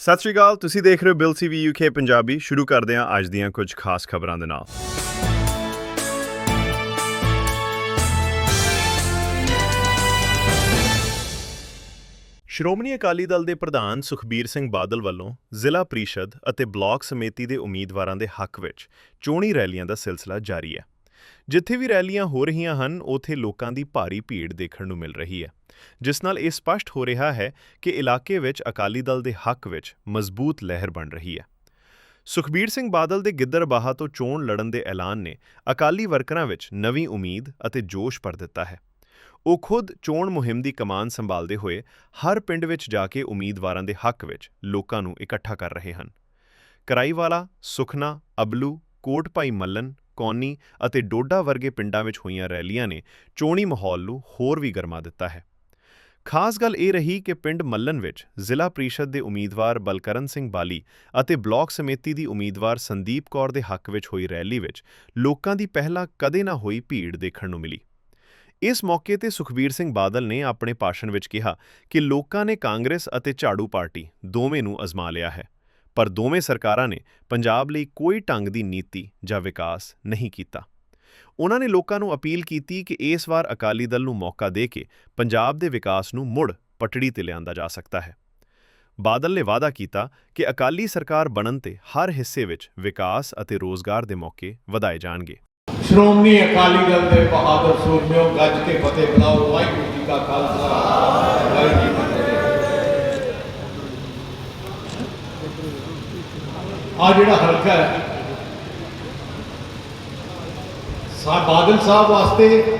ਸਤਿ ਸ਼੍ਰੀ ਅਕਾਲ, ਤੁਸੀਂ ਦੇਖ ਰਹੇ ਹੋ ਬਿਲ ਸੀਵੀ ਯੂਕੇ ਪੰਜਾਬੀ। ਸ਼ੁਰੂ ਕਰਦੇ ਹਾਂ ਅੱਜ ਦੀਆਂ ਕੁਝ ਖਾਸ ਖਬਰਾਂ ਦੇ ਨਾਲ। ਸ਼੍ਰੋਮਣੀ ਅਕਾਲੀ ਦਲ ਦੇ ਪ੍ਰਧਾਨ ਸੁਖਬੀਰ ਸਿੰਘ ਬਾਦਲ ਵੱਲੋਂ ਜ਼ਿਲ੍ਹਾ ਪ੍ਰੀਸ਼ਦ ਅਤੇ ਬਲਾਕ ਸਮਿਤੀ ਦੇ ਉਮੀਦਵਾਰਾਂ ਦੇ ਹੱਕ ਵਿੱਚ ਚੋਣੀ ਰੈਲੀਆਂ ਦਾ ਸਿਲਸਿਲਾ ਜਾਰੀ ਹੈ। ਜਿੱਥੇ ਵੀ ਰੈਲੀਆਂ ਹੋ ਰਹੀਆਂ ਹਨ, ਉਥੇ ਲੋਕਾਂ ਦੀ ਭਾਰੀ ਭੀੜ ਦੇਖਣ ਨੂੰ ਮਿਲ ਰਹੀ ਹੈ। ਜਿਸ ਨਾਲ ਇਹ ਸਪਸ਼ਟ ਹੋ ਰਿਹਾ ਹੈ ਕਿ ਇਲਾਕੇ ਵਿੱਚ ਅਕਾਲੀ ਦਲ ਦੇ ਹੱਕ ਵਿੱਚ ਮਜ਼ਬੂਤ ਲਹਿਰ ਬਣ ਰਹੀ ਹੈ। ਸੁਖਬੀਰ ਸਿੰਘ ਬਾਦਲ ਦੇ ਗਿੱਦੜਬਾਹਾ ਤੋਂ ਚੋਣ ਲੜਨ ਦੇ ਐਲਾਨ ਨੇ ਅਕਾਲੀ ਵਰਕਰਾਂ ਵਿੱਚ ਨਵੀਂ ਉਮੀਦ ਅਤੇ ਜੋਸ਼ ਭਰ ਦਿੱਤਾ ਹੈ। ਉਹ ਖੁਦ ਚੋਣ ਮੁਹਿੰਮ ਦੀ ਕਮਾਨ ਸੰਭਾਲਦੇ ਹੋਏ ਹਰ ਪਿੰਡ ਵਿੱਚ ਜਾ ਕੇ ਉਮੀਦਵਾਰਾਂ ਦੇ ਹੱਕ ਵਿੱਚ ਲੋਕਾਂ ਨੂੰ ਇਕੱਠਾ ਕਰ ਰਹੇ ਹਨ। ਕਰਾਈਵਾਲਾ, ਸੁਖਨਾ, ਅਬਲੂ ਕੋਟ ਭਾਈ ਮੱਲਨ ਕੌਨੀ ਅਤੇ ਡੋਡਾ ਵਰਗੇ ਪਿੰਡਾਂ ਵਿੱਚ ਹੋਈਆਂ ਰੈਲੀਆਂ ਨੇ ਚੋਣੀ ਮਾਹੌਲ ਨੂੰ ਹੋਰ ਵੀ ਗਰਮਾ ਦਿੱਤਾ ਹੈ। ਖਾਸ ਗੱਲ ਇਹ ਰਹੀ ਕਿ ਪਿੰਡ ਮੱਲਨ ਵਿੱਚ ਜ਼ਿਲ੍ਹਾ ਪ੍ਰੀਸ਼ਦ ਦੇ ਉਮੀਦਵਾਰ ਬਲਕਰਨ ਸਿੰਘ ਬਾਲੀ ਅਤੇ ਬਲਾਕ ਸਮਿਤੀ ਦੀ ਉਮੀਦਵਾਰ ਸੰਦੀਪ ਕੌਰ ਦੇ ਹੱਕ ਵਿੱਚ ਹੋਈ ਰੈਲੀ ਵਿੱਚ ਲੋਕਾਂ ਦੀ ਪਹਿਲਾਂ ਕਦੇ ਨਾ ਹੋਈ ਭੀੜ ਦੇਖਣ ਨੂੰ ਮਿਲੀ। ਇਸ ਮੌਕੇ ਤੇ ਸੁਖਬੀਰ ਸਿੰਘ ਬਾਦਲ ਨੇ ਆਪਣੇ ਭਾਸ਼ਣ ਵਿੱਚ ਕਿਹਾ ਕਿ ਲੋਕਾਂ ਨੇ ਕਾਂਗਰਸ ਅਤੇ ਝਾੜੂ ਪਾਰਟੀ ਦੋਵੇਂ ਨੂੰ ਅਜ਼ਮਾ ਲਿਆ ਹੈ। ਪਰ ਦੋਵੇਂ ਸਰਕਾਰਾਂ ਨੇ ਪੰਜਾਬ ਲਈ ਕੋਈ ਢੰਗ ਦੀ ਨੀਤੀ ਜਾਂ ਵਿਕਾਸ ਨਹੀਂ ਕੀਤਾ। ਉਹਨਾਂ ਨੇ ਲੋਕਾਂ ਨੂੰ ਅਪੀਲ ਕੀਤੀ ਕਿ ਇਸ ਵਾਰ ਅਕਾਲੀ ਦਲ ਨੂੰ ਮੌਕਾ ਦੇ ਕੇ ਪੰਜਾਬ ਦੇ ਵਿਕਾਸ ਨੂੰ ਮੁੜ ਪਟੜੀ ਤੇ ਲਿਆਂਦਾ ਜਾ ਸਕਦਾ ਹੈ। ਬਾਦਲ ਨੇ ਵਾਅਦਾ ਕੀਤਾ ਕਿ ਅਕਾਲੀ ਸਰਕਾਰ ਬਣਨ ਤੇ ਹਰ ਹਿੱਸੇ ਵਿੱਚ ਵਿਕਾਸ ਅਤੇ ਰੋਜ਼ਗਾਰ ਦੇ ਮੌਕੇ ਵਧਾਏ ਜਾਣਗੇ। ਸ਼੍ਰੋਮਣੀ ਅਕਾਲੀ ਦਲ ਦੇ ਬਹਾਦਰ ਸੂਰਮਿਓ ਗੱਜ ਕੇ ਫਤਿਹ ਬੁਲਾਓ। ਵਾਹਿਗੁਰੂ ਜੀ ਕਾ ਖਾਲਸਾ। ਵਾਹਿਗੁਰੂ ਜੀ ਕੀ ਫਤਿਹ ਆ ਜਿਹੜਾ ਹਲਕਾ ਹੈ। ਸਾ ਬਾਦਲ ਸਾਹਿਬ ਵਾਸਤੇ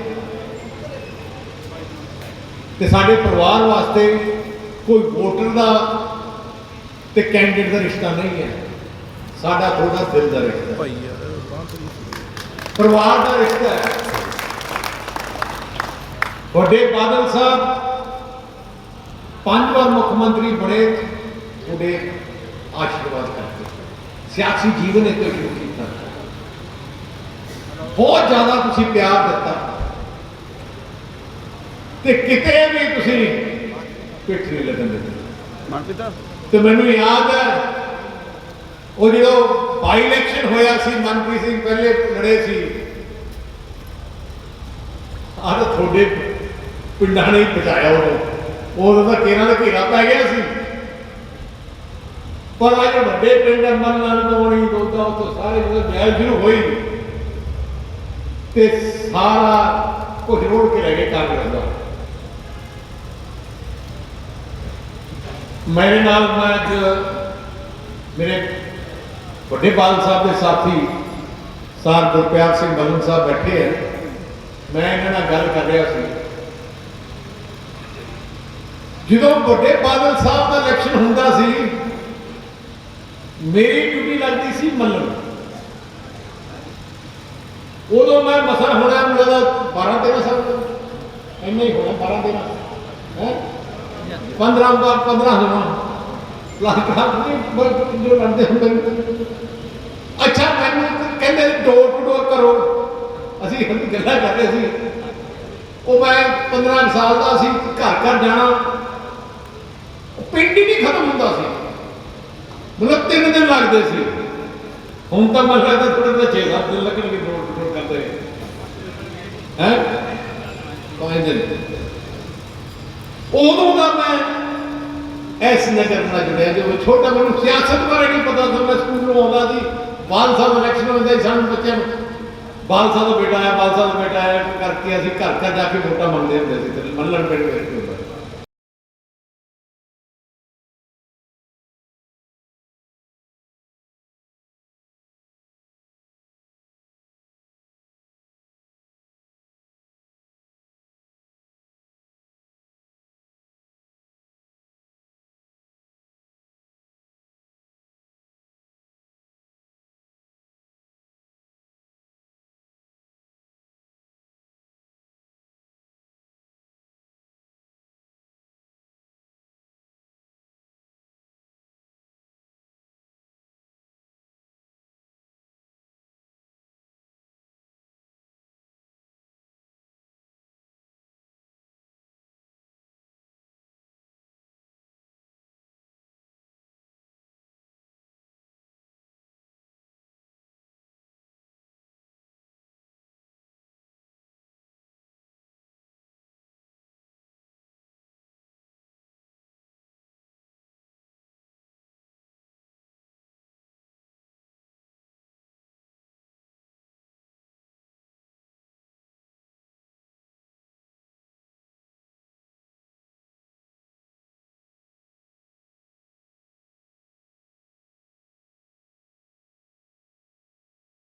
ਤੇ ਸਾਡੇ ਪਰਿਵਾਰ ਵਾਸਤੇ ਕੋਈ ਵੋਟਰ ਦਾ ਤੇ ਕੈਂਡੀਡੇਟ ਦਾ ਰਿਸ਼ਤਾ ਨਹੀਂ ਹੈ। ਸਾਡਾ ਥੋੜਾ ਦਿਲ ਦਾ ਰਿਸ਼ਤਾ ਹੈ। ਪਰਿਵਾਰ ਦਾ ਰਿਸ਼ਤਾ ਹੈ। ਵੱਡੇ ਬਾਦਲ ਸਾਹਿਬ ਪੰਜ ਵਾਰ ਮੁੱਖ ਮੰਤਰੀ ਬਣੇ ਉਹਦੇ ਆਸ਼ੀਰਵਾਦ ਕਰਕੇ। ਸਿਆਸੀ ਜੀਵਨ ਤੋਂ ਸ਼ੁਰੂ ਕੀਤਾ। ਬਹੁਤ ਜ਼ਿਆਦਾ ਤੁਸੀਂ ਪਿਆਰ ਦਿੱਤਾ। ਤੇ ਕਿਤੇ ਵੀ ਤੁਸੀਂ ਪਿੱਠ ਨਹੀਂ ਲੱਗਣ ਦਿੱਤੀ। ਮਨਪ੍ਰੀਤ ਤੇ ਮੈਨੂੰ ਯਾਦ ਹੈ ਉਹ ਜਦੋਂ ਬਾਈ ਇਲੈਕਸ਼ਨ ਹੋਇਆ ਸੀ ਮਨਪ੍ਰੀਤ ਸਿੰਘ ਪਹਿਲੇ ਲੜੇ ਸੀ। ਆਹ ਤੁਹਾਡੇ ਪਿੰਡਾਂ ਨੇ ਹੀ ਬਚਾਇਆ ਉਹਨੂੰ। ਉਦੋਂ ਤਾਂ ਕੇਰਾਂ ਦਾ ਘੇਰਾ ਪੈ ਗਿਆ ਸੀ। ਪਰ ਅੱਜ ਵੱਡੇ ਪਿੰਡ ਅਮਨ ਨਾਲ ਕੋਣੀ ਦੋਦਾ ਉੱਥੋਂ ਸਾਰੇ ਜਦੋਂ ਮਹਿਲ ਸ਼ੁਰੂ ਹੋਈ ਤੇ ਸਾਰਾ ਕੁਝ ਰੋੜ ਕੇ ਰਹਿ ਗਿਆ ਕਾਂਗਰਸ ਦਾ ਮੇਰੇ ਨਾਲ ਅੱਜ ਮੇਰੇ ਵੱਡੇ ਬਾਦਲ ਸਾਹਿਬ ਦੇ ਸਾਥੀ ਸਾਰ ਗੁਰਪਿਆਰ ਸਿੰਘ ਬੱਲਨ ਸਾਹਿਬ ਬੈਠੇ ਆ। ਮੈਂ ਇਹਨਾਂ ਨਾਲ ਗੱਲ ਕਰ ਰਿਹਾ ਸੀ। ਜਦੋਂ ਵੱਡੇ ਬਾਦਲ ਸਾਹਿਬ ਦਾ ਇਲੈਕਸ਼ਨ ਹੁੰਦਾ ਸੀ ਮੇਰੀ ਡਿਊਟੀ ਲੱਗਦੀ ਸੀ ਮੱਲਣ। ਉਦੋਂ ਮੈਂ ਮਸਾ ਹੋਣਾ ਮੈਨੂੰ ਲੱਗਦਾ 12 13 ਸਾਲ ਦਾ। ਇੰਨਾ ਹੀ ਹੋਣਾ 12 13 ਹੈ? 15 ਬਾਰ 15 ਹੋਣਾ। ਲੱਗਦਾ ਨਹੀਂ ਜੋ ਲੜਦੇ ਹੁੰਦੇ ਨੇ। ਅੱਛਾ, ਮੈਨੂੰ ਕਹਿੰਦੇ ਡੋਰ ਟੂ ਡੋਰ ਕਰੋ। ਅਸੀਂ ਹੁਣ ਗੱਲਾਂ ਕਰ ਰਹੇ ਸੀ। ਉਹ ਮੈਂ 15 ਸਾਲ ਦਾ ਸੀ, ਘਰ ਘਰ ਜਾਣਾ। ਪਿੰਡ ਹੀ ਨਹੀਂ ਖਤਮ ਹੁੰਦਾ ਸੀ। ਮਤਲਬ ਤਿੰਨ ਦਿਨ ਲੱਗਦੇ ਸੀ। ਹੁਣ ਤਾਂ ਮੈਨੂੰ ਲੱਗਦਾ ਥੋੜੇ ਜਿਹਾ 6-7 ਦਿਨ ਲੱਗਣਗੇ ਡੋਰ ਟੂ ਕਰਦੇ। ਹੈ? ਪੰਜ ਦਿਨ। ਉਦੋਂ ਦਾ ਮੈਂ ਇਸ ਨਗਰ ਨਾਲ ਜੁੜਿਆ ਜਦੋਂ ਛੋਟਾ ਮੈਨੂੰ ਸਿਆਸਤ ਬਾਰੇ ਨਹੀਂ ਪਤਾ ਸੀ, ਮੈਂ ਸਕੂਲ ਨੂੰ ਆਉਂਦਾ ਸੀ। ਬਾਲ ਸਾਹਿਬ ਇਲੈਕਸ਼ਨ ਹੁੰਦੇ ਸੀ, ਸਾਨੂੰ ਬੱਚਿਆਂ ਨੂੰ ਬਾਲ ਸਾਹਿਬ ਦਾ ਬੇਟਾ ਆਇਆ, ਬਾਲ ਸਾਹਿਬ ਦਾ ਬੇਟਾ ਆਇਆ, ਕਰਕੇ ਅਸੀਂ ਘਰ ਘਰ ਜਾ ਕੇ ਵੋਟਾਂ ਮੰਗਦੇ ਹੁੰਦੇ ਸੀ ਮੰਨਣ ਮੱਲਣ ਪਿੰਡ ਵਿੱਚ ਹੁੰਦਾ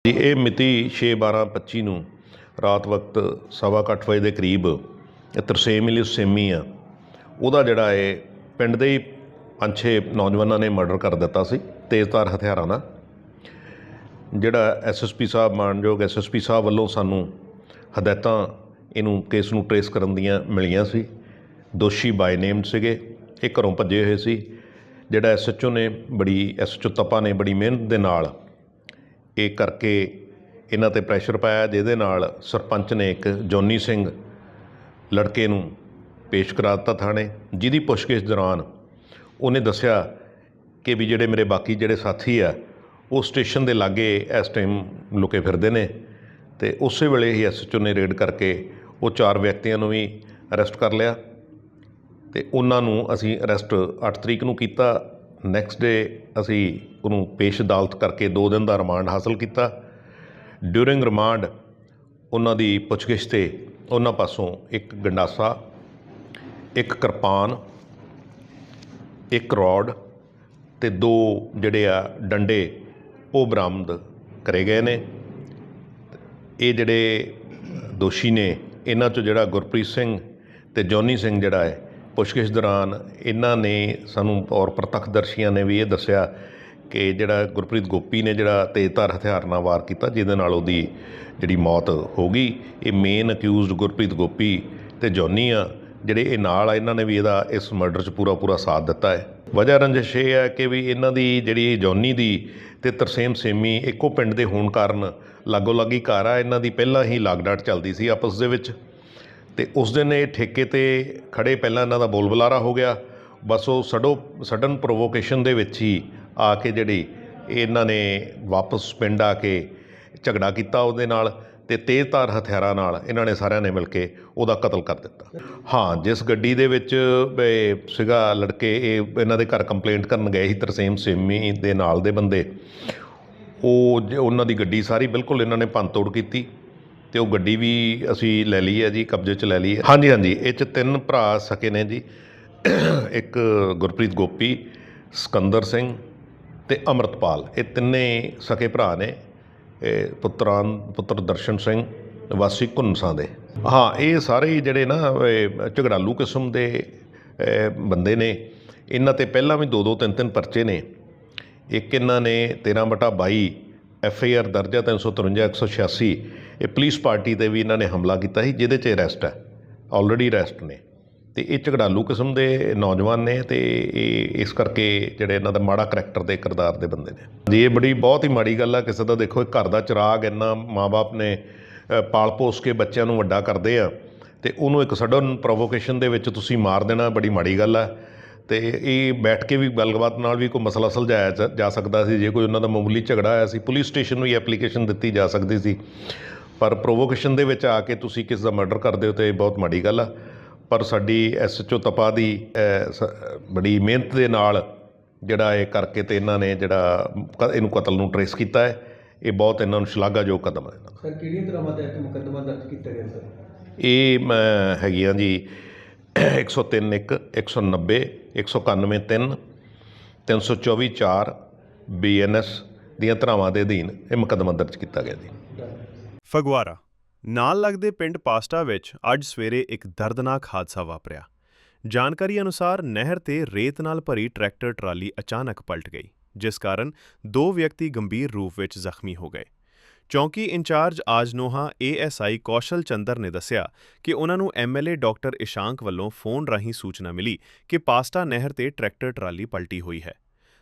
ਸੀ। ਇਹ ਮਿਤੀ 6/12/25 ਨੂੰ ਰਾਤ ਵਕਤ ਸਵਾ ਕੁ ਅੱਠ ਵਜੇ ਦੇ ਕਰੀਬ ਇਹ ਤਰਸੇਮ ਮਿਲੀ ਸੇਮੀ ਆ, ਉਹਦਾ ਜਿਹੜਾ ਹੈ ਪਿੰਡ ਦੇ ਹੀ ਪੰਜ ਛੇ ਨੌਜਵਾਨਾਂ ਨੇ ਮਰਡਰ ਕਰ ਦਿੱਤਾ ਸੀ, ਤੇਜ਼ਧਾਰ ਹਥਿਆਰਾਂ ਨਾਲ ਜਿਹੜਾ ਐਸਐਸਪੀ ਸਾਹਿਬ, ਮਾਨਯੋਗ ਐਸਐਸਪੀ ਸਾਹਿਬ ਵੱਲੋਂ ਸਾਨੂੰ ਹਦਾਇਤਾਂ ਇਹਨੂੰ ਕੇਸ ਨੂੰ ਟਰੇਸ ਕਰਨ ਦੀਆਂ ਮਿਲੀਆਂ ਸੀ ਦੋਸ਼ੀ ਬਾਈ ਨੇਮ ਸੀਗੇ, ਇਹ ਘਰੋਂ ਭੱਜੇ ਹੋਏ ਸੀ ਜਿਹੜਾ ਐਸਐਚਓ ਨੇ ਬੜੀ ਐਸਐਚਓ ਤਪਾ ਨੇ ਬੜੀ ਮਿਹਨਤ ਦੇ ਨਾਲ ਇਹ ਕਰਕੇ ਇਹਨਾਂ ਤੇ ਪ੍ਰੈਸ਼ਰ ਪਾਇਆ, ਜਿਹਦੇ ਨਾਲ ਸਰਪੰਚ ਨੇ ਇੱਕ ਜੋਨੀ ਸਿੰਘ ਲੜਕੇ ਨੂੰ ਪੇਸ਼ ਕਰਾ ਦਿੱਤਾ ਥਾਣੇ। ਜਿਹਦੀ ਪੁੱਛਗਿੱਛ ਦੌਰਾਨ ਉਹਨੇ ਦੱਸਿਆ ਕਿ ਵੀ ਜਿਹੜੇ ਮੇਰੇ ਬਾਕੀ ਜਿਹੜੇ ਸਾਥੀ ਆ, ਉਹ ਸਟੇਸ਼ਨ ਦੇ ਲਾਗੇ ਇਸ ਟਾਈਮ ਲੁਕੇ ਫਿਰਦੇ ਨੇ ਤੇ ਉਸੇ ਵੇਲੇ ਹੀ ਐਸਐਚਓ ਨੇ ਰੇਡ ਕਰਕੇ ਉਹ ਚਾਰ ਵਿਅਕਤੀਆਂ ਨੂੰ ਵੀ ਅਰੈਸਟ ਕਰ ਲਿਆ ਤੇ ਉਹਨਾਂ ਨੂੰ ਅਸੀਂ ਅਰੈਸਟ 8 ਤਰੀਕ ਨੂੰ ਕੀਤਾ। ਨੈਕਸਟ ਡੇ ਅਸੀਂ ਉਹਨੂੰ ਪੇਸ਼ ਅਦਾਲਤ ਕਰਕੇ 2 ਦਿਨ ਦਾ ਰਿਮਾਂਡ ਹਾਸਲ ਕੀਤਾ। ਡਿਊਰਿੰਗ ਰਿਮਾਂਡ ਉਹਨਾਂ ਦੀ ਪੁੱਛਗਿੱਛ ਤੇ ਉਹਨਾਂ ਪਾਸੋਂ ਇੱਕ ਗੰਡਾਸਾ, ਇੱਕ ਕਿਰਪਾਨ, ਇੱਕ ਰੋਡ ਤੇ ਦੋ ਜਿਹੜੇ ਆ ਡੰਡੇ ਉਹ ਬਰਾਮਦ ਕਰੇ ਗਏ ਨੇ। ਇਹ ਜਿਹੜੇ ਦੋਸ਼ੀ ਨੇ, ਇਹਨਾਂ ਚੋਂ ਜਿਹੜਾ ਗੁਰਪ੍ਰੀਤ ਸਿੰਘ ਤੇ ਜੌਨੀ ਸਿੰਘ ਜਿਹੜਾ ਹੈ ਪੁੱਛਗਿੱਛ ਦੌਰਾਨ ਇਹਨਾਂ ਨੇ ਸਾਨੂੰ ਔਰ ਪ੍ਰਤੱਖਦਰਸ਼ੀਆਂ ਨੇ ਵੀ ਇਹ ਦੱਸਿਆ ਕਿ ਜਿਹੜਾ ਗੁਰਪ੍ਰੀਤ ਗੋਪੀ ਨੇ ਜਿਹੜਾ ਤੇਜ਼ਧਾਰ ਹਥਿਆਰ ਨਾਲ ਵਾਰ ਕੀਤਾ, ਜਿਹਦੇ ਨਾਲ ਉਹਦੀ ਜਿਹੜੀ ਮੌਤ ਹੋ ਗਈ। ਇਹ ਮੇਨ ਅਕਿਊਜ਼ਡ ਗੁਰਪ੍ਰੀਤ ਗੋਪੀ ਤੇ ਜੌਨੀ ਆ, ਜਿਹੜੇ ਇਹ ਨਾਲ ਆ, ਇਹਨਾਂ ਨੇ ਵੀ ਇਹਦਾ ਇਸ ਮਰਡਰ 'ਚ ਪੂਰਾ ਪੂਰਾ ਸਾਥ ਦਿੱਤਾ ਹੈ। ਵਜ੍ਹਾ ਰੰਜਿਸ਼ ਇਹ ਹੈ ਕਿ ਵੀ ਇਹਨਾਂ ਦੀ ਜਿਹੜੀ ਜੌਨੀ ਦੀ ਤੇ ਤਰਸੇਮ ਸੇਮੀ ਇੱਕੋ ਪਿੰਡ ਦੇ ਹੋਣ ਕਾਰਨ ਲਾਗੋ ਲਾਗੀ ਘਰ ਆ, ਇਹਨਾਂ ਦੀ ਪਹਿਲਾਂ ਹੀ ਲਾਗਡਾਟ ਚੱਲਦੀ ਸੀ ਆਪਸ ਦੇ ਵਿੱਚ। ਤੇ ਉਸ ਦਿਨ ਇਹ ਠੇਕੇ ਤੇ ਖੜੇ ਪਹਿਲਾਂ ਇਹਨਾਂ ਦਾ ਬੋਲਬੁਲਾਰਾ ਹੋ ਗਿਆ। ਬਸ ਉਹ ਸਡੋ, ਸਡਨ ਪ੍ਰੋਵੋਕੇਸ਼ਨ ਦੇ ਵਿੱਚ ਹੀ ਆ ਕੇ ਜਿਹੜੀ ਇਹਨਾਂ ਨੇ ਵਾਪਸ ਪਿੰਡ ਆ ਕੇ ਝਗੜਾ ਕੀਤਾ ਉਹਦੇ ਨਾਲ ਤੇ ਤੇਜ਼ਧਾਰ ਹਥਿਆਰਾਂ ਨਾਲ ਇਹਨਾਂ ਨੇ ਸਾਰਿਆਂ ਨੇ ਮਿਲ ਕੇ ਉਹਦਾ ਕਤਲ ਕਰ ਦਿੱਤਾ। ਹਾਂ, ਜਿਸ ਗੱਡੀ ਦੇ ਵਿੱਚ ਇਹ ਸੀਗਾ ਲੜਕੇ, ਇਹ ਇਹਨਾਂ ਦੇ ਘਰ ਕੰਪਲੇਂਟ ਕਰਨ ਗਏ ਸੀ ਤਰਸੇਮ ਸੇਮੀ ਦੇ ਨਾਲ ਦੇ ਬੰਦੇ। ਉਹ ਉਹਨਾਂ ਦੀ ਗੱਡੀ ਸਾਰੀ ਬਿਲਕੁਲ ਇਹਨਾਂ ਨੇ ਭੰਨਤੋੜ ਕੀਤੀ। ਤੇ ਉਹ ਗੱਡੀ ਵੀ ਅਸੀਂ ਲੈ ਲਈ ਹੈ ਜੀ, ਕਬਜ਼ੇ 'ਚ ਲੈ ਲਈ ਹੈ। ਹਾਂਜੀ ਹਾਂਜੀ, ਇਹ 'ਚ ਤਿੰਨ ਭਰਾ ਸਕੇ ਨੇ ਜੀ। ਇੱਕ ਗੁਰਪ੍ਰੀਤ ਗੋਪੀ, ਸਕੰਦਰ ਸਿੰਘ ਤੇ ਅਮਰਤਪਾਲ। ਇਹ ਤਿੰਨੇ ਸਕੇ ਭਰਾ ਨੇ। ਇਹ ਪੁੱਤਰਾਂ ਪੁੱਤਰ ਦਰਸ਼ਨ ਸਿੰਘ, ਵਾਸੀ ਘੁੰਨਸਾਂ ਦੇ। ਹਾਂ, ਇਹ ਸਾਰੇ ਜਿਹੜੇ ਨਾ ਝਗੜਾਲੂ ਕਿਸਮ ਦੇ ਬੰਦੇ ਨੇ। ਇਹਨਾਂ ਤੇ ਪਹਿਲਾਂ ਵੀ ਦੋ ਦੋ, ਤਿੰਨ ਤਿੰਨ ਪਰਚੇ ਨੇ। ਇੱਕ ਇਹਨਾਂ ਨੇ 13 ਬਟਾ 22 ਐਫ ਆਈ ਆਰ ਦਰਜਾ 353 186 ਇਹ ਪੁਲਿਸ ਪਾਰਟੀ ਤੇ ਵੀ ਇਹਨਾਂ ਨੇ ਹਮਲਾ ਕੀਤਾ ਸੀ, ਜਿਹਦੇ 'ਚ ਅਰੈਸਟ ਹੈ। ਆਲਰੇਡੀ ਅਰੈਸਟ ਨੇ। ਤੇ ਇਹ ਝਗੜਾਲੂ ਕਿਸਮ ਦੇ ਨੌਜਵਾਨ ਨੇ ਤੇ ਇਹ ਇਸ ਕਰਕੇ ਜਿਹੜੇ ਇਹਨਾਂ ਦਾ ਮਾੜਾ ਕਰੈਕਟਰ ਦੇ ਕਿਰਦਾਰ ਦੇ ਬੰਦੇ ਨੇ। ਜੀ, ਇਹ ਬੜੀ, ਬਹੁਤ ਹੀ ਮਾੜੀ ਗੱਲ ਆ। ਕਿਸੇ ਦਾ ਦੇਖੋ, ਇਹ ਘਰ ਦਾ ਚਿਰਾਗ ਇੰਨਾ ਮਾਪੇ ਨੇ ਪਾਲ ਪੋਸ ਕੇ ਬੱਚਿਆਂ ਨੂੰ ਵੱਡਾ ਕਰਦੇ ਆ, ਤੇ ਉਹਨੂੰ ਇੱਕ ਸਡਨ ਪ੍ਰੋਵੋਕੇਸ਼ਨ ਦੇ ਵਿੱਚ ਤੁਸੀਂ ਮਾਰ ਦੇਣਾ, ਬੜੀ ਮਾੜੀ ਗੱਲ ਆ। ਤੇ ਇਹ ਬੈਠ ਕੇ ਵੀ ਗੱਲਬਾਤ ਨਾਲ ਵੀ ਕੋਈ ਮਸਲਾ ਸੁਲਝਾਇਆ ਜਾ- ਜਾ ਸਕਦਾ ਸੀ, ਜੇ ਕੋਈ ਉਹਨਾਂ ਦਾ ਮਾਮੂਲੀ ਝਗੜਾ ਆਇਆ ਸੀ। ਪੁਲਿਸ ਸਟੇਸ਼ਨ ਨੂੰ ਹੀ ਐਪਲੀਕੇਸ਼ਨ ਦਿੱਤੀ ਜਾ ਸਕਦੀ ਸੀ। ਪਰ ਪ੍ਰੋਵੋਕੇਸ਼ਨ ਦੇ ਵਿੱਚ ਆ ਕੇ ਤੁਸੀਂ ਕਿਸ ਦਾ ਮਰਡਰ ਕਰਦੇ ਹੋ ਤੇ ਇਹ ਬਹੁਤ ਮਾੜੀ ਗੱਲ ਆ। ਪਰ ਸਾਡੀ ਐਸਐਚਓ ਤਪਾ ਦੀ ਬੜੀ ਮਿਹਨਤ ਦੇ ਨਾਲ ਜਿਹੜਾ ਇਹ ਕਰਕੇ ਤੇ ਇਹਨਾਂ ਨੇ ਜਿਹੜਾ ਇਹਨੂੰ ਕਤਲ ਨੂੰ ਟਰੇਸ ਕੀਤਾ ਹੈ ਇਹ ਬਹੁਤ ਇਹਨਾਂ ਨੂੰ ਸ਼ਲਾਘਾਯੋਗ ਕਦਮ ਹੈ ਇਹਨਾਂ ਦਾ। ਸਰ ਕਿਹੜੀਆਂ ਧਰਾਵਾਂ ਤਹਿਤ ਮੁਕੱਦਮਾ ਦਰਜ ਕੀਤਾ ਗਿਆ ਸਰ? ਇਹ ਹੈਗੀਆਂ ਜੀ 103 1 190 191 3 324 4 ਬੀਐਨਐਸ ਦੀਆਂ ਧਾਰਾਵਾਂ ਦੇ ਅਧੀਨ ਇਹ ਮੁਕੱਦਮਾ ਦਰਜ ਕੀਤਾ ਗਿਆ ਜੀ। ਫਗਵਾੜਾ। ਨਾਲ ਲੱਗਦੇ ਪਿੰਡ ਪਾਸਟਾ ਵਿੱਚ ਅੱਜ ਸਵੇਰੇ ਇੱਕ ਦਰਦਨਾਕ ਹਾਦਸਾ ਵਾਪਰਿਆ। ਜਾਣਕਾਰੀ ਅਨੁਸਾਰ ਨਹਿਰ ਤੇ ਰੇਤ ਨਾਲ ਭਰੀ ਟਰੈਕਟਰ ਟਰਾਲੀ ਅਚਾਨਕ ਪਲਟ ਗਈ, ਜਿਸ ਕਾਰਨ ਦੋ ਵਿਅਕਤੀ ਗੰਭੀਰ ਰੂਪ ਵਿੱਚ ਜ਼ਖਮੀ ਹੋ ਗਏ। ਚੌਂਕੀ ਇੰਚਾਰਜ ਆਜਨੋਹਾ ਏਐਸਆਈ ਕੌਸ਼ਲ ਚੰਦਰ ਨੇ ਦੱਸਿਆ ਕਿ ਉਹਨਾਂ ਨੂੰ ਐਮਐਲਏ ਡਾਕਟਰ ਇਸ਼ਾਂਕ ਵੱਲੋਂ ਫੋਨ ਰਾਹੀਂ ਸੂਚਨਾ ਮਿਲੀ ਕਿ ਪਾਸਟਾ ਨਹਿਰ ਤੇ ਟਰੈਕਟਰ ਟਰਾਲੀ ਪਲਟੀ ਹੋਈ ਹੈ।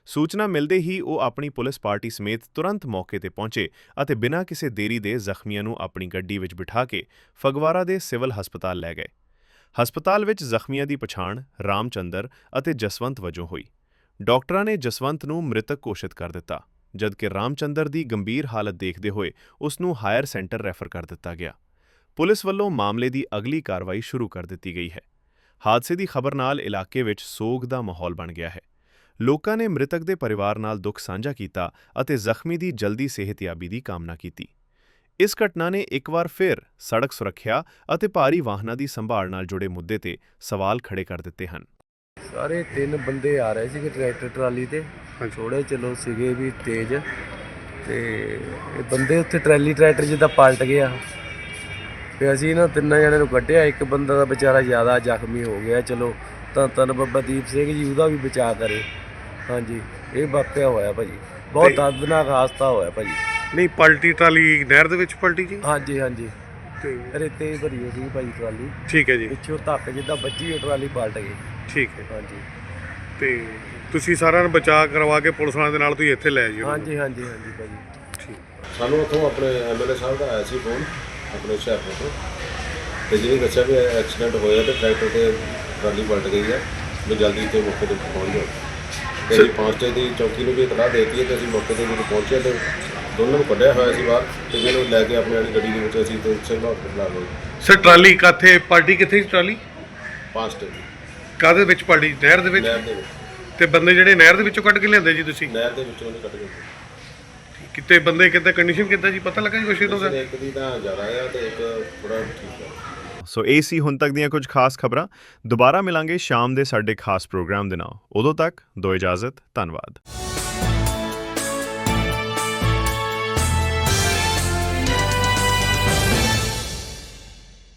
ਸੂਚਨਾ ਮਿਲਦੇ ਹੀ ਉਹ ਆਪਣੀ ਪੁਲਿਸ ਪਾਰਟੀ ਸਮੇਤ ਤੁਰੰਤ ਮੌਕੇ ਤੇ ਪਹੁੰਚੇ ਅਤੇ ਬਿਨਾਂ ਕਿਸੇ ਦੇਰੀ ਦੇ ਜ਼ਖਮੀਆਂ ਨੂੰ ਆਪਣੀ ਗੱਡੀ ਵਿੱਚ ਬਿਠਾ ਕੇ ਫਗਵਾੜਾ ਦੇ ਸਿਵਲ ਹਸਪਤਾਲ ਲੈ ਗਏ। ਹਸਪਤਾਲ ਵਿੱਚ ਜ਼ਖਮੀਆਂ ਦੀ ਪਛਾਣ ਰਾਮਚੰਦਰ ਅਤੇ ਜਸਵੰਤ ਵਜੋਂ ਹੋਈ। ਡਾਕਟਰਾਂ ਨੇ ਜਸਵੰਤ ਨੂੰ ਮ੍ਰਿਤਕ ਘੋਸ਼ਿਤ ਕਰ ਦਿੱਤਾ, ਜਦਕਿ ਰਾਮਚੰਦਰ ਦੀ ਗੰਭੀਰ ਹਾਲਤ ਦੇਖਦੇ ਹੋਏ ਉਸ ਨੂੰ ਹਾਇਰ ਸੈਂਟਰ ਰੈਫਰ ਕਰ ਦਿੱਤਾ ਗਿਆ। ਪੁਲਿਸ ਵੱਲੋਂ ਮਾਮਲੇ ਦੀ ਅਗਲੀ ਕਾਰਵਾਈ ਸ਼ੁਰੂ ਕਰ ਦਿੱਤੀ ਗਈ ਹੈ। ਹਾਦਸੇ ਦੀ ਖਬਰ ਨਾਲ ਇਲਾਕੇ ਵਿੱਚ ਸੋਗ ਦਾ ਮਾਹੌਲ ਬਣ ਗਿਆ ਹੈ। ਲੋਕਾਂ ਨੇ ਮ੍ਰਿਤਕ ਦੇ ਪਰਿਵਾਰ ਨਾਲ ਦੁੱਖ ਸਾਂਝਾ ਕੀਤਾ ਅਤੇ ਜ਼ਖਮੀ ਦੀ ਜਲਦੀ ਸਿਹਤਯਾਬੀ ਦੀ ਕਾਮਨਾ ਕੀਤੀ। ਇਸ ਘਟਨਾ ਨੇ ਇੱਕ ਵਾਰ ਫਿਰ ਸੜਕ ਸੁਰੱਖਿਆ ਅਤੇ ਭਾਰੀ ਵਾਹਨਾਂ ਦੀ ਸੰਭਾਲ ਨਾਲ ਜੁੜੇ ਮੁੱਦੇ ਤੇ ਸਵਾਲ ਖੜੇ ਕਰ ਦਿੱਤੇ ਹਨ। ਸਾਰੇ ਤਿੰਨ ਬੰਦੇ ਆ ਰਹੇ ਸੀਗੇ ਟਰੈਕਟਰ ਟਰਾਲੀ ਤੇ। ਥੋੜੇ ਚਲੋ ਸੀਗੇ ਵੀ ਤੇਜ਼। ਤੇ ਇਹ ਬੰਦੇ ਉੱਥੇ ਟਰੈਲੀ ਟਰੈਕਟਰ ਜਿੱਦਾਂ ਪਲਟ ਗਿਆ ਤੇ ਅਸੀਂ ਇਹਨਾਂ ਤਿੰਨਾਂ ਜਣਿਆਂ ਨੂੰ ਕੱਢਿਆ। ਇੱਕ ਬੰਦਾ ਦਾ ਵਿਚਾਰਾ ਜ਼ਿਆਦਾ ਜ਼ਖਮੀ ਹੋ ਗਿਆ। ਚਲੋ ਤਾਂ ਤਨ ਬੱਬਾ ਦੀਪ ਸਿੰਘ ਜੀ ਉਹਦਾ ਵੀ ਬਚਾਅ ਕਰੇ। ਹਾਂਜੀ ਇਹ ਵਾਕਿਆ ਹੋਇਆ ਭਾਜੀ। ਬਹੁਤ ਤੇ- ਦਰਦਨਾਕ ਹਾਦਸਾ ਹੋਇਆ ਭਾਜੀ। ਨਹੀਂ ਪਲਟੀ ਟਰਾਲੀ ਨਹਿਰ ਦੇ ਵਿੱਚ ਪਲਟੀ ਜੀ? ਹਾਂਜੀ ਹਾਂਜੀ। ਤੇ ਰੇਤੇ ਦੀ ਭਰੀ ਹੋਈ ਸੀ ਭਾਜੀ ਟਰਾਲੀ। ਠੀਕ ਹੈ ਜੀ। ਪਿੱਛੋਂ ਧੱਕ ਜਿੱਦਾਂ ਵੱਜੀ ਉਹ ਟਰਾਲੀ ਪਲਟ ਗਈ। ਠੀਕ ਹੈ। ਹਾਂਜੀ। ਤੇ ਤੁਸੀਂ ਸਾਰਿਆਂ ਨੂੰ ਬਚਾਅ ਕਰਵਾ ਕੇ ਪੁਲਿਸ ਵਾਲਿਆਂ ਦੇ ਨਾਲ ਤੁਸੀਂ ਇੱਥੇ ਲੈ ਜਿਓ ਹਾਂਜੀ ਹਾਂਜੀ ਹਾਂਜੀ ਭਾਜੀ। ਸਾਨੂੰ ਉੱਥੋਂ ਆਪਣੇ ਐਮਐਲਏ ਸਾਹਿਬ ਦਾ ਆਇਆ ਸੀ ਫੋਨ ਆਪਣੇ ਹੁਸ਼ਿਆਰਪੁਰ ਤੋਂ। ਤੇ ਜਿਹਨੇ ਦੱਸਿਆ ਵੀ ਐਕਸੀਡੈਂਟ ਹੋਇਆ ਤੇ ਟਰੈਕਟਰ ਤੇ ਟਰਾਲੀ ਪਲਟ ਗਈ ਹੈ ਵੀ ਜਲਦੀ ਇੱਥੇ ਮੌਕੇ ਤੇ ਪਹੁੰਚ ਜਾਓ। ਤੇ ਅਸੀਂ ਪਹੁੰਚੇ ਦੀ ਚੌਕੀ ਨੂੰ ਵੀ ਇਤਲਾਹ ਦੇਤੀ ਹੈ ਤੇ ਅਸੀਂ ਮੌਕੇ ਤੇ ਜਦੋਂ ਪਹੁੰਚੇ ਤੇ ਦੋਨਾਂ ਨੂੰ ਕੱਢਿਆ ਹੋਇਆ ਸੀ ਬਾਹਰ ਤੇ ਜਿਹਨੂੰ ਲੈ ਕੇ ਆਪਣੀ ਵਾਲੀ ਗੱਡੀ ਦੇ ਵਿੱਚ ਅਸੀਂ ਤੇ ਸਿਵਲ ਹਸਪਤਾਲ ਆ ਗਏ। ਸਰ ਟਰਾਲੀ ਕਾਥੇ ਪਲਟੀ ਕਿੱਥੇ ਸੀ ਟਰਾਲੀ? ਤੇ ਕਾਦੇ ਵਿੱਚ ਪਲਟੀ ਨਹਿਰ ਦੇ ਵਿੱਚ? ਨਹਿਰ ਦੇ ਵਿੱਚ। ਤੇ ਬੰਦੇ ਜਿਹੜੇ ਨਹਿਰ ਦੇ ਵਿੱਚੋਂ ਕੱਢ ਕੇ ਲਿਆਂਦੇ ਜੀ ਤੁਸੀਂ? ਨਹਿਰ ਦੇ ਵਿੱਚੋਂ ਉਹਨੇ ਕੱਢ ਗਏ ਕਿਤੇ ਬੰਦੇ ਕਿਤੇ ਕੰਡੀਸ਼ਨ ਕਿੱਦਾਂ ਜੀ? ਪਤਾ ਲੱਗਾ ਜੀ ਕੁਛ ਇਹਦਾ? ਇੱਕ ਦੀ ਤਾਂ ਜ਼ਿਆਦਾ ਆ ਤੇ ਇੱਕ ਥੋੜਾ ਠੀਕ ਹੈ ਸੋ ਇਹ ਸੀ ਹੁਣ ਤੱਕ ਦੀਆਂ ਕੁਝ ਖਾਸ ਖਬਰਾਂ। ਦੁਬਾਰਾ ਮਿਲਾਂਗੇ ਸ਼ਾਮ ਦੇ ਸਾਡੇ ਖਾਸ ਪ੍ਰੋਗਰਾਮ ਦੇ ਨਾਲ। ਉਦੋਂ ਤੱਕ ਦੋ ਇਜਾਜ਼ਤ, ਧੰਨਵਾਦ।